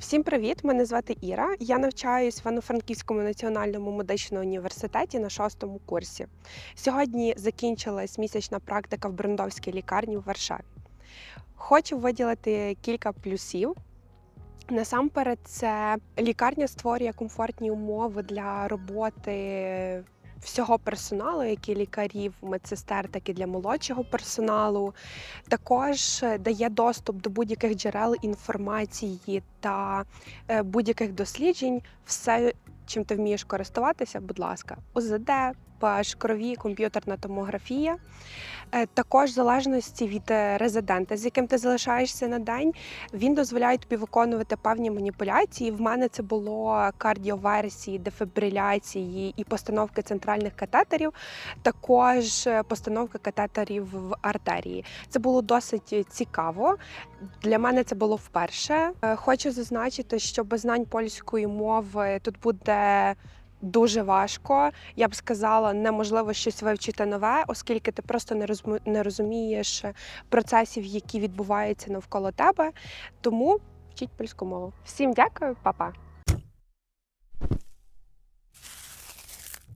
Всім привіт! Мене звати Іра. Я навчаюсь в Івано-Франківському національному медичному університеті на шостому курсі. Сьогодні закінчилась місячна практика в Брендовській лікарні в Варшаві. Хочу виділити кілька плюсів. Насамперед, це лікарня створює комфортні умови для роботи всього персоналу, як і лікарів, медсестер, так і для молодшого персоналу. Також е, дає доступ до будь-яких джерел інформації та е, будь-яких досліджень. Все, чим ти вмієш користуватися, будь ласка, УЗД, PH крові, комп'ютерна томографія. Е, Також в залежності від е, резидента, з яким ти залишаєшся на день, він дозволяє тобі виконувати певні маніпуляції. В мене це було кардіоверсії, дефібриляції і постановки центральних катетерів, також е, постановка катетерів в артерії. Це було досить цікаво. Для мене це було вперше. Хочу зазначити, що без знань польської мови тут буде. Дуже важко, я б сказала, неможливо щось вивчити нове, оскільки ти просто не розумі- не розумієш процесів, які відбуваються навколо тебе. Тому вчіть польську мову. Всім дякую, па-па!